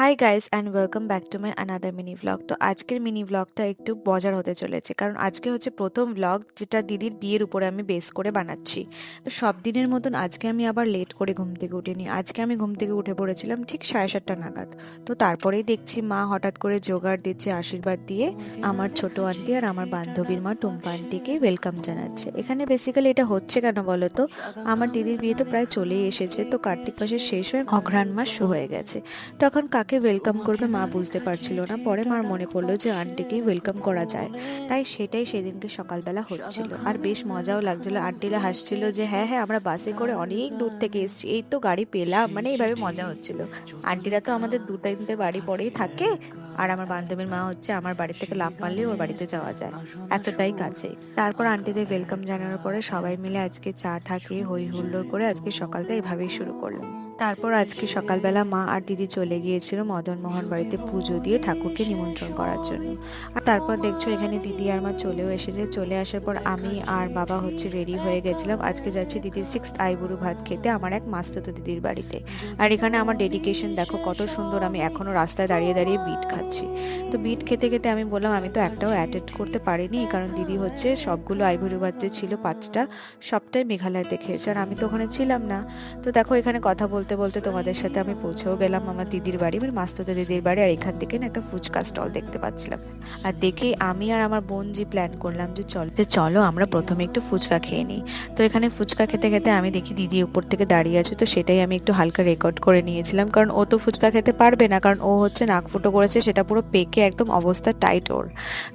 Hi guys and welcome back to my another mini vlog তো আজকের mini ভ্লগটা একটু মজার হতে চলেছে, কারণ আজকে হচ্ছে প্রথম ভ্লগ যেটা দিদির বিয়ের উপরে আমি বেস করে বানাচ্ছি। তো সব দিনের মতন আজকে আমি আবার লেট করে ঘুম থেকে উঠিনি। আজকে আমি ঘুম থেকে উঠে পড়েছিলাম ঠিক সাড়ে সাতটা নাগাদ। তো তারপরেই দেখছি মা হঠাৎ করে জোগাড় দিচ্ছে, আশীর্বাদ দিয়ে আমার ছোট আন্টি আর আমার বান্ধবীর মা টুম্পা আন্টিকে ওয়েলকাম জানাচ্ছে। এখানে বেসিক্যালি এটা হচ্ছে কেন বলো তো? আমার দিদির বিয়ে তো প্রায় চলেই এসেছে, তো কার্তিক মাসের শেষ হয়ে অঘ্রাণ মাস হয়ে গেছে। তখন কাকে ওয়েলকাম করবে মা বুঝতে পারছিল না। পরে মার মনে পড়ল যে আন্টিকেই ওয়েলকাম করা যায়। তাই সেটাই সেদিনকে সকালবেলা হচ্ছিল। আর বেশ মজাও লাগছিল। আন্টিরা হাসছিল যে হ্যাঁ হ্যাঁ আমরা বাসে করে অনেক দূর থেকে এসেছি। এই তো গাড়ি পেলাম। মানে এইভাবে মজা হচ্ছিল। আন্টিরা তো আমাদের দু টাইমতে বাড়ি পরেই থাকে। আর আমার বান্ধবীর মা হচ্ছে আমার বাড়ি থেকে লাভ মারলে ওর বাড়িতে যাওয়া যায়। এতটাই কাছে তারপর আন্টিদের ওয়েলকাম জানানোর পরে সবাই মিলে আজকে চা ঠা খেয়ে হই হুল্লোড় করে আজকে সকালটা এভাবেই শুরু করলাম। তারপর আজকে সকালবেলা মা আর দিদি চলে গিয়েছিল মদন মোহন বাড়িতে পুজো দিয়ে ঠাকুরকে নিমন্ত্রণ করার জন্য। আর তারপর দেখছ এখানে দিদি আর মা চলেও এসেছে। চলে আসার পর আমি আর বাবা হচ্ছে রেডি হয়ে গেছিলাম। আজকে যাচ্ছি দিদির সিক্স আইবুড়ু ভাত খেতে, আমার এক মাস্তত দিদির বাড়িতে। আর এখানে আমার ডেডিকেশন দেখো কত সুন্দর, আমি এখনও রাস্তায় দাঁড়িয়ে দাঁড়িয়ে বিট খাচ্ছি। তো বিট খেতে খেতে আমি বললাম, আমি তো একটাও অ্যাটেন্ড করতে পারিনি, কারণ দিদি হচ্ছে সবগুলো আইভরি যে ছিল, পাঁচটা সবটাই মেঘালয়তে খেয়েছে আর আমি তো ওখানে ছিলাম না। তো দেখো, এখানে কথা বলতে বলতে তোমাদের সাথে আমি পৌঁছেও গেলাম আমার দিদির বাড়ি মানে মাস্ততো দিদির বাড়ি, আর এখান থেকে না একটা ফুচকা স্টল দেখতে পাচ্ছিলাম। আর দেখে আমি আর আমার বোন যে প্ল্যান করলাম যে চল, যে চলো আমরা প্রথমে একটু ফুচকা খেয়ে নিই। তো এখানে ফুচকা খেতে খেতে আমি দেখি দিদি উপর থেকে দাঁড়িয়ে আছে, তো সেটাই আমি একটু হালকা রেকর্ড করে নিয়েছিলাম, কারণ ও তো ফুচকা খেতে পারবে না, কারণ ও হচ্ছে নাক ফুটো করেছে, সেটা পুরো পেকে একদম অবস্থা টাইট ওর।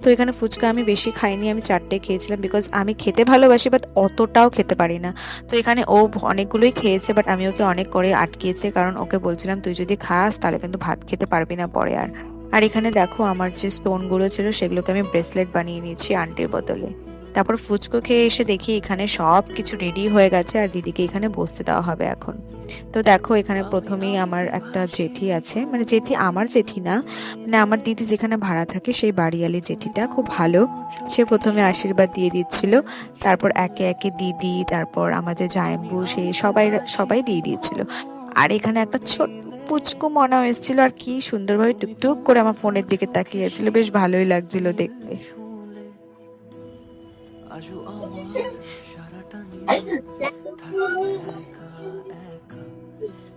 তো এখানে ফুচকা আমি বেশি খাইনি, আমি চারটে খেয়েছিলাম বিকজ আমি খেতে ভালোবাসি বাট অতটাও খেতে পারি না। তো এখানে ও অনেকগুলোই খেয়েছে বাট আমি ওকে অনেক করে আটকিয়েছে কারণ ওকে বলছিলাম, তুই যদি খাস তাহলে কিন্তু ভাত খেতে পারবি না পরে আর। আর এখানে দেখো আমার যে স্টোনগুলো ছিল সেগুলোকে আমি ব্রেসলেট বানিয়ে নিয়েছি আন্টির বদলে। তারপর ফুচকো খেয়ে এসে দেখি এখানে সব কিছু রেডি হয়ে গেছে আর দিদিকে এখানে বসতে দেওয়া হবে এখন। তো দেখো, এখানে প্রথমেই আমার একটা জেঠি আছে। মানে জেঠি আমার জেঠি না মানে আমার দিদি যেখানে ভাড়া থাকে সেই বাড়িয়ালি জেঠিটা, খুব ভালো। সে প্রথমে আশীর্বাদ দিয়ে দিচ্ছিল, তারপর একে একে দিদি, তারপর আমার যে জায়ম্বু, সে সবাই সবাই দিয়ে দিয়েছিল। আর এখানে একটা ছোট পুচকু মনাও এসেছিল আর কি সুন্দরভাবে টুকটুক করে আমার ফোনের দিকে তাকিয়েছিল বেশ ভালোই লাগছিল দেখতে। আজও আমার সারাটা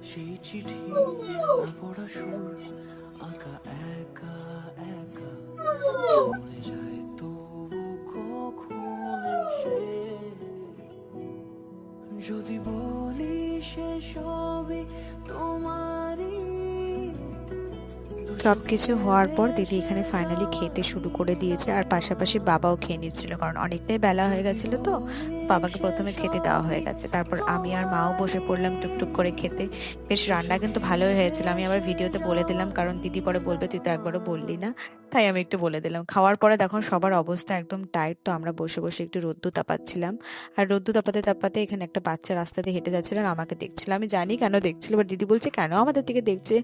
সেই চিঠি পড়া সুর আঁকা একা একা। মরে যায় তবু কখন এসে। যদি বলি সে সবই সব কিছু হওয়ার পর দিদি এখানে ফাইনালি খেতে শুরু করে দিয়েছে। আর পাশাপাশি বাবাও খেয়ে নিচ্ছিল, কারণ অনেকটাই বেলা হয়ে গেছিল তো, বাবাকে প্রথমে খেতে দেওয়া হয়ে গেছে। তারপর আমি আর মাও বসে পড়লাম টুকটুক করে খেতে। বেশ রান্না কিন্তু ভালোই হয়েছিল, আমি আবার ভিডিওতে বলে দিলাম, কারণ দিদি পরে বলবে, তুই তো একবারও বললি না। তাই আমি একটু বলে দিলাম। খাওয়ার পরে দেখুন, সবার অবস্থা একদম টাইট তো আমরা বসে বসে একটু রোদ্দু তাপাচ্ছিলাম। আর রোদ্দু তাপাতে তাপাতে এখানে একটা বাচ্চা রাস্তা দিয়ে হেঁটে যাচ্ছিল আর আমাকে দেখছিল। আমি জানি কেন দেখছিল বাট দিদি বলছে, কেন আমাদের দিকে দেখছে?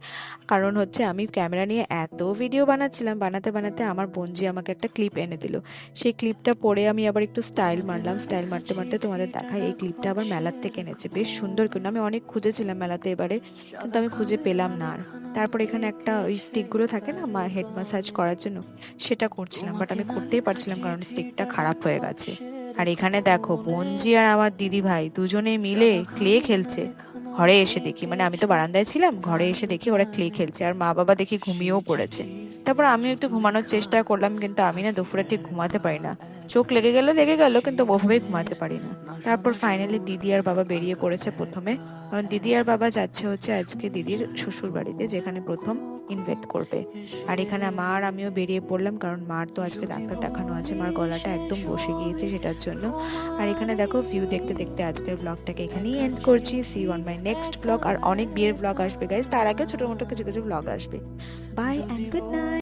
কারণ হচ্ছে আমি ক্যামেরা নিয়ে এত ভিডিও বানাচ্ছিলাম, বানাতে বানাতে আমার বোনজি আমাকে একটা ক্লিপ এনে দিল। সেই ক্লিপটা পরে আমি আবার একটু স্টাইল মারলাম স্টাইল মারতে মারতে তোমাদের দেখাই, এই ক্লিপটা আবার মেলার থেকে এনেছে। বেশ সুন্দর কিন্তু আমি অনেক খুঁজেছিলাম মেলাতে এবারে, কিন্তু আমি খুঁজে পেলাম না আর। তারপর এখানে একটা ওই স্টিকগুলো থাকে না, মা হেড ম্যাসাজ করার জন্য, সেটা করছিলাম বাট আমি করতেই পারছিলাম কারণ স্টিকটা খারাপ হয়ে গেছে। আর এখানে দেখো, বোনজি আর আমার দিদি ভাই দুজনে মিলে ক্লে খেলছে। ঘরে এসে দেখি মানে আমি তো বারান্দায় ছিলাম, ঘরে এসে দেখি ওরা ক্লে খেলছে আর মা বাবা দেখি ঘুমিয়েও পড়েছে। তারপর আমিও একটু ঘুমানোর চেষ্টা করলাম, কিন্তু আমি না দুপুরে ঠিক ঘুমাতে পারি না। চোখ লেগে গেল লেগে গেল কিন্তু ওভাবেই ঘুমাতে পারি না। তারপর ফাইনালি দিদি আর বাবা বেরিয়ে পড়েছে প্রথমে। কারণ দিদি আর বাবা যাচ্ছে হচ্ছে আজকে দিদির শ্বশুর বাড়িতে যেখানে প্রথম ইনভাইট করবে। আর এখানে মা আর আমিও বেরিয়ে পড়লাম কারণ মার তো আজকে ডাক্তার দেখানো আছে। মার গলাটা একদম বসে গিয়েছে সেটার জন্য। আর এখানে দেখো ভিউ দেখতে দেখতে আজকের ব্লগটাকে এখানেই এন্ড করছি। See on my next blog আর অনেক বিয়ের ব্লগ আসবে গাইজ তার আগে ছোটো মোটো কিছু কিছু ব্লগ আসবে। By and good night